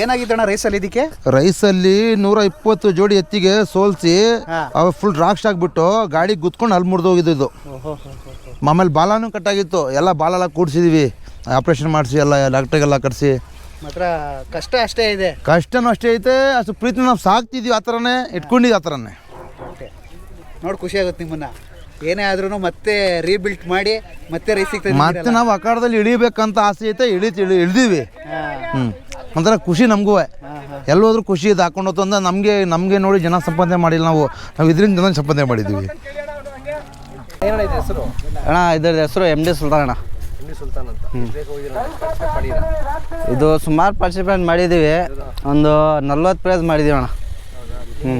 ಏನಾಗಿತ್ತಣ್ಣ ಅಲ್ಲಿ ಇದಕ್ಕೆ? ರೈಸಲ್ಲಿ ನೂರ ಇಪ್ಪತ್ತು ಜೋಡಿ ಎತ್ತಿಗೆ ಸೋಲ್ಸಿ ಅವು ಫುಲ್ ರಾಕ್ಸ್ ಆಗ್ಬಿಟ್ಟು ಗಾಡಿ ಗುತ್ಕೊಂಡು ಅಲ್ಲಿ ಮುರಿದೋಗಿದ್ದು ಇದು. ಆಮೇಲೆ ಬಾಲನೂ ಕಟ್ಟಾಗಿತ್ತು ಎಲ್ಲ ಬಾಲೆಲ್ಲ ಕೂಡಿಸಿದ್ವಿ. ಆಪ್ರೇಷನ್ ಮಾಡಿಸಿ ಎಲ್ಲ ಡಾಕ್ಟ್ರಿಗೆಲ್ಲ ಕಟ್ಸಿ ಮಾತ್ರ ಕಷ್ಟ ಅಷ್ಟೇ ಇದೆ. ಕಷ್ಟನೂ ಅಷ್ಟೇ ಐತೆ ಅಷ್ಟು ಪ್ರೀತಿ ನಾವು ಸಾಕ್ತಿದ್ವಿ ಆ ಥರನೇ ಇಟ್ಕೊಂಡಿದ್ವಿ ಆ ಥರನೇ. ನೋಡಿ ಖುಷಿ ಆಗುತ್ತೆ ನಿಮ್ಮನ್ನ. ಏನೇ ಆದ್ರೂ ಮತ್ತೆ ರೀಬಿಲ್ಟ್ ಮಾಡಿ ಮತ್ತೆ ರೈಸಿಗೆ ಮತ್ತೆ ನಾವು ಅಖಾಡದಲ್ಲಿ ಇಳಿಬೇಕಂತ ಆಸೆ ಐತೆ ಇಳಿ ಇಳಿದೀವಿ. ಇಳ್ದೀವಿ ಹ್ಞೂ ಒಂಥರ ಖುಷಿ ನಮಗೂ. ಎಲ್ಲೋದ್ರೂ ಖುಷಿ ಇದು ಹಾಕೊಂಡು ಹೋತು ಅಂದ್ರೆ ನಮಗೆ ನಮಗೆ ನೋಡಿ ಜನ ಸಂಪಾದನೆ ಮಾಡಿಲ್ಲ ನಾವು. ನಾವು ಇದರಿಂದ ಜನ ಸಂಪಾದನೆ ಮಾಡಿದ್ದೀವಿ ಅಣ್ಣ ಇದರ ಹೆಸರು ಎಂ ಡಿ ಸುಲ್ತಾನ್ ಅಣ್ಣ. ಇದು ಸುಮಾರು ಪಾರ್ಟಿಸಿಪೇಟ್ ಮಾಡಿದ್ದೀವಿ ಒಂದು ನಲ್ವತ್ತು ಪ್ರೈಸ್ ಮಾಡಿದ್ದೀವಿ ಅಣ್ಣ. ಹ್ಞೂ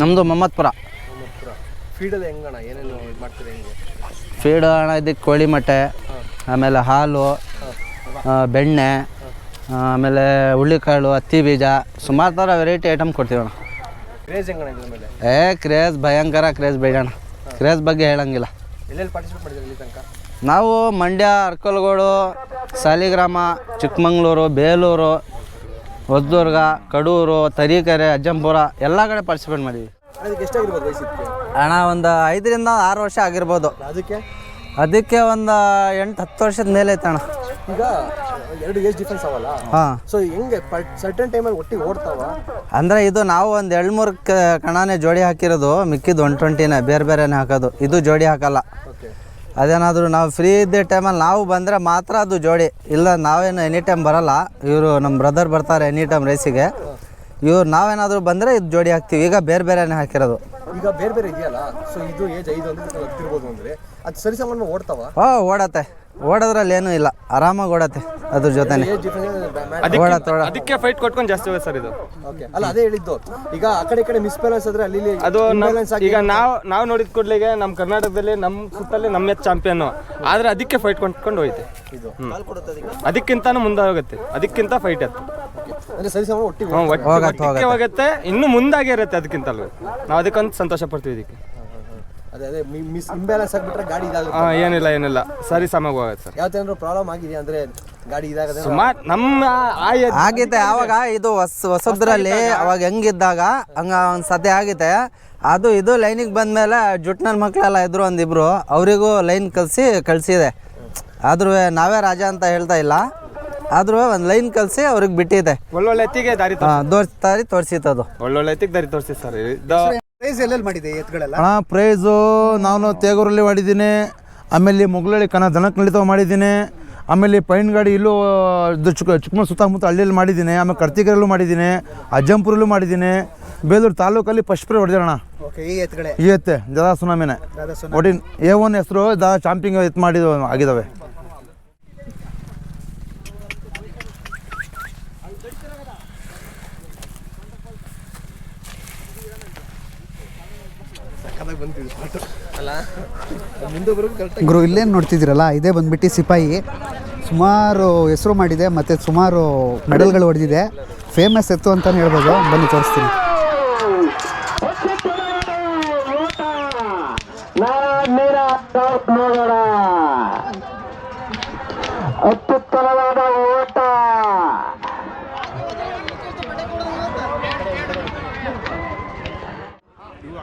ನಮ್ಮದು ಮಮ್ಮತ್ಪುರ ಫೀಡ್ ಅಣ್ಣ ಇದಕ್ಕೆ ಕೋಳಿ ಮೊಟ್ಟೆ ಆಮೇಲೆ ಹಾಲು ಬೆಣ್ಣೆ ಆಮೇಲೆ ಹುಳ್ಳಿಕಾಳು ಹತ್ತಿ ಬೀಜ ಸುಮಾರು ಥರ ವೆರೈಟಿ ಐಟಮ್ ಕೊಡ್ತೀವಿ ಅಣ್ಣ. ಕ್ರೇಜ್ ಹೆಂಗಣ್ಣ ಇದ್ರ ಮೇಲೆ? ಏ ಕ್ರೇಜ್ ಭಯಂಕರ ಕ್ರೇಜ್ ಬೇಡಣ್ಣ ಕ್ರೇಜ್ ಬಗ್ಗೆ ಹೇಳಂಗಿಲ್ಲ. ಎಲ್ಲೆಲ್ಲಿ ಪಾರ್ಟಿಸಿಪೇಟ್ ಮಾಡಿದ್ರಿ ಇಲ್ಲಿ ತನಕ? ನಾವು ಮಂಡ್ಯ ಅರ್ಕಲ್ಗೋಡು ಸಾಲಿಗ್ರಾಮ ಚಿಕ್ಕಮಂಗ್ಳೂರು ಬೇಲೂರು ಹೊಸದುರ್ಗ ಕಡೂರು ತರೀಕೆರೆ ಅಜ್ಜಂಪುರ ಎಲ್ಲ ಕಡೆ ಪಾರ್ಟಿಸಿಪೇಟ್ ಮಾಡಿದ್ವಿ ಅದಕ್ಕೆ ಎಷ್ಟಾಗಿರ್ಬೋದು ವಯಸ್ಸಿಗೆ ಅಣ್ಣ ಒಂದು ಐದರಿಂದ ಆರು ವರ್ಷ ಆಗಿರ್ಬೋದು. ಅದಕ್ಕೆ? ಅದಕ್ಕೆ ಒಂದು ಎಂಟು ಹತ್ತು ವರ್ಷದ ಮೇಲೆ ಐತೆ ಅಣ್ಣ. ಈಗ? ಎರಡು ಏಜ್ ಡಿಫ್ರೆನ್ಸ್ ಅವಲ್ಲ? ಹಾಂ. ಸೊ ಹೆಂಗೆ ಸರ್ಟನ್ ಟೈಮಲ್ಲಿ ಒಟ್ಟಿಗೆ ಓಡ್ತಾವ? ಅಂದರೆ ಇದು ನಾವು ಒಂದು ಎರಡು ಮೂರು ಕಣನೇ ಜೋಡಿ ಹಾಕಿರೋದು ಮಿಕ್ಕಿದ್ದು ಒನ್ ಟ್ವೆಂಟಿನೇ ಬೇರೆ ಬೇರೆನೇ ಹಾಕೋದು. ಇದು ಜೋಡಿ ಹಾಕಲ್ಲ. ಓಕೆ ಅದೇನಾದರೂ ನಾವು ಫ್ರೀ ಇದ್ದ ಟೈಮಲ್ಲಿ ನಾವು ಬಂದರೆ ಮಾತ್ರ ಅದು ಜೋಡಿ. ಇಲ್ಲ ನಾವೇನು ಎನಿ ಟೈಮ್ ಬರಲ್ಲ. ಇವರು ನಮ್ಮ ಬ್ರದರ್ ಬರ್ತಾರೆ ಎನಿ ಟೈಮ್ ರೇಸಿಗೆ ಇವ್ರು ನಾವೇನಾದರೂ ಬಂದರೆ ಇದು ಜೋಡಿ ಹಾಕ್ತೀವಿ. ಈಗ ಬೇರೆ ಬೇರೆನೇ ಹಾಕಿರೋದು. ಈಗ ಬೇರೆ ಬೇರೆ ಇದೆಯಲ್ಲ? ಸೊ ಇದು ಏಜ್ ಐದು ಅಂದ್ರೆ ಇದು ಹತ್ತಿರ್ಬೋದು ಅಂದ್ರೆ ಅದು ಸರಿಸಮಾನ ಓಡ್ತಾವ? ಹಾಂ ಓಡತ್ತೆ. ಓಡೋದ್ರಲ್ಲಿ ಏನೂ ಇಲ್ಲ. ಆರಾಮಾಗಿ ಓಡತ್ತೆ ಅದ್ರ ಜೊತೆನೆ. ಓಡತ್ತೆ ಓಡ ಅದಕ್ಕೆ ಫೈಟ್ ಕೊಟ್ಕೊಂಡು ಜಾಸ್ತಿ ಹೋಗುತ್ತೆ ಸರ್ ಇದು. ಓಕೆ ಅಲ್ಲ ಅದೇ ಹೇಳಿದ್ದು. ಈಗ ಆ ಕಡೆ ಈ ಕಡೆ ಮಿಸ್ಬ್ಯಾಲೆನ್ಸ್ ಆದ್ರೆ ಅಲ್ಲಿ ಇಲ್ಲಿ ಅದು ನಮ್- imbalance ಆಗಿ ಈಗ ನಾವು ನಾವು ನೋಡಿದ ಕೂಡಲಿಗೆ ನಮ್ಮ ಕರ್ನಾಟಕದಲ್ಲಿ ನಮ್ಮ ಸುತ್ತಲ್ಲಿ ನಮ್ಮ ಚಾಂಪಿಯನ್ ಆದ್ರೆ ಅದಕ್ಕೆ ಫೈಟ್ ಕೊಟ್ಕೊಂಡು ಹೋಯ್ತೆ. ಇದು. ಅದಕ್ಕಿಂತಾನು ಮುಂದೆ ಹೋಗುತ್ತೆ ಅದಕ್ಕಿಂತ ಫೈಟ್ ಅದು ಅಂದ್ರೆ ಸರಿಸಮಾನ ಒಟ್ಟಿಗೆ ಹ್ಮ್, ಒಟ್ಟು- ಒಟ್ಟಿಗೆ ಹೋಗುತ್ತೆ. ಇನ್ನು ಮುಂದಾಗೆ ಇರುತ್ತೆ ಅದಕ್ಕಿಂತಲೂ. ನಾವು ಅದಕ್ಕೊಂದು ಸಂತೋಷ ಪಡ್ತೀವಿ ಇದಕ್ಕೆ. ಅದೇ ಅದೇ ಮಿಸ್ ಇಂಬ್ಯಾಲೆನ್ಸ್ ಆಗಿಬಿಟ್ರೆ ಗಾಡಿ ಇದಾಗುತ್ತೆ. ಆ, ಏನಿಲ್ಲ ಏನಿಲ್ಲ. ಸರಿ ಸಮಾಗ ಹೋಗುತ್ತೆ ಸರ್ ಯಾವ ಪ್ರಾಬ್ಲಮ್ ಆಗಿದೆ ಅಂದ್ರೆ ಗಾಡಿ ಇದಾಗದೆ ಸುಮಾರು ನಮ್ಮ ಆ ಏಜ್ ಆಗೈತೆ ಆವಾಗ ಇದು ಹೊಸ ಹೊಸದ್ರಲ್ಲಿ ಅವಾಗ ಹೆಂಗಿದ್ದಾಗ ಹಂಗ ಒಂದು ಸದ್ಯ ಆಗಿದೆ ಅದು ಇದು ಲೈನಿಗೆ ಬಂದಮೇಲೆ ಜುಟ್ನಲ್ ಮಕ್ಕಳೆಲ್ಲ ಇದ್ರು ಒಂದಿಬ್ರು ಅವರಿಗೂ ಲೈನ್ ಕಲಿಸಿ ಕಳಿಸಿದೆ. ಆದ್ರೂ ನಾವೇ ರಾಜ ಅಂತ ಹೇಳ್ತಾ ಇಲ್ಲ. ಆದ್ರೂ ಒಂದು ಲೈನ್ ಕಲಿಸಿ ಅವ್ರಿಗೆ ಬಿಟ್ಟಿದೆ. ಒಳ್ಳೊಳ್ಳೆ ಎತ್ತಿಗೆ ದಾರಿ ತೋರಿಸಿತ್ತು ಅದು. ಒಳ್ಳೊಳ್ಳೆ ಎತ್ತಿಗೆ ದಾರಿ ತೋರಿಸಿ ಸರ್. ಇದು ರೇಸ್ ಎಲ್ಲೆಲ್ಲಿ ಮಾಡಿದೆ ಎತ್ತುಗಳೆಲ್ಲ? ಹಣ ಪ್ರೈಸು ನಾನು ತೇಗೂರಲ್ಲಿ ಮಾಡಿದ್ದೀನಿ ಆಮೇಲೆ ಮುಗ್ಲಳ್ಳಿ ಕನ ದನಕಳಿತ ಮಾಡಿದ್ದೀನಿ ಆಮೇಲೆ ಪೈನ್ ಗಾಡಿ ಇಲ್ಲೂ ಇದು ಚಿಕ್ಕ ಚಿಕ್ಕಮಗಳೂರು ಸುತ್ತಮುತ್ತ ಹಳ್ಳಿಯಲ್ಲಿ ಮಾಡಿದ್ದೀನಿ ಆಮೇಲೆ ಕರ್ತಿಕರಲ್ಲೂ ಮಾಡಿದ್ದೀನಿ ಅಜ್ಜಂಪುರಲ್ಲೂ ಮಾಡಿದ್ದೀನಿ ಬೇಲೂರು ತಾಲೂಕಲ್ಲಿ ಫಸ್ಟ್ ಪ್ರೈ ಹೊಡೆದಿರೋಣ ಓಕೆ ಈ ಎತ್ತುಗಳೇ? ಈ ಎತ್ತೆ ಸುನಾಮಿನೇ ದಾದಾ ಸುನ ಒಟ್ಟಿನ ಎ ಒನ್ ಹೆಸರು ದಾ ಚಾಂಪಿಂಗ್ ಎತ್ತು ಮಾಡಿದ ಆಗಿದ್ದಾವೆ ಗುರು ಇಲ್ಲೇನು ನೋಡ್ತಿದ್ದೀರಲ್ಲ ಇದೇ ಬಂದ್ಬಿಟ್ಟು ಸಿಪಾಯಿ. ಸುಮಾರು ಹೆಸರು ಮಾಡಿದೆ ಮತ್ತು ಸುಮಾರು ಮೆಡಲ್ಗಳು ಹೊಡೆದಿದೆ. ಫೇಮಸ್ ಎತ್ತು ಅಂತಲೇ ಹೇಳ್ಬೋದು. ಬನ್ನಿ ತೋರಿಸ್ತೀನಿ.